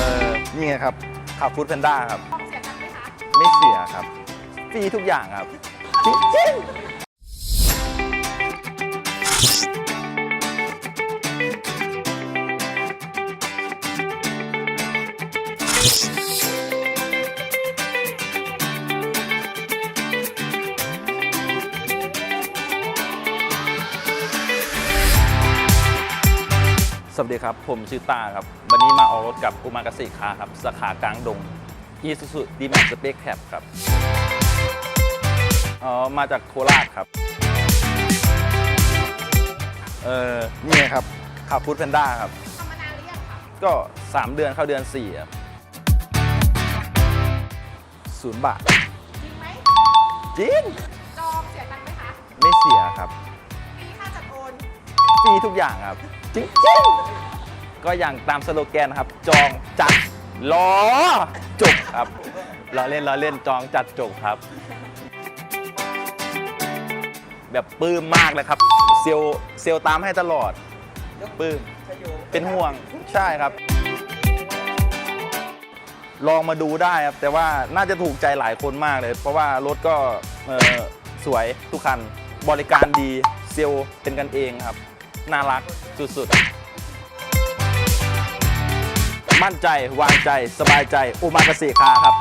ออนี่ไงครับขับฟู้ดแพนด้าครับต้องเสียตังค์ไหมคะไม่เสียครับฟรีทุกอย่างครับจริงๆ สวัสดีครับ ผมชื่อตาครับ วันนี้มาออกรถกับอุมากาสิคาครับ สาขากลางดงอีซูซูดีแม็กสเปคแคปครับอ๋อมาจากโคราชครับ เออนี่ไงครับขับฟู้ดแพนด้าครับ ทำมานานหรือยังคะก็ 3 เดือนเข้าเดือน4ครับศูนย์บาทจริงไหมจริงจองเสียตังค์ไหมคะ ไม่เสียครับฟรีค่าจัดโอน ฟรีทุกอย่างครับ จริงจงๆก็อย่างตามสโลแกนนะครับ จองจัดรอจบครับเราเล่นเราเล่นจองจัดจบครับ แบบปลื้มมากเลยครับ เซลเซลตามให้ตลอดปลื้มเป็นห่วงใช่ครับ ลองมาดูได้ครับ แต่ว่าน่าจะถูกใจหลายคนมากเลย เพราะว่ารถก็สวยทุกคันบริการดีเซลเป็นกันเองครับ น่ารักสุดๆ มั่นใจวางใจสบายใจอุมากาเสคาครับ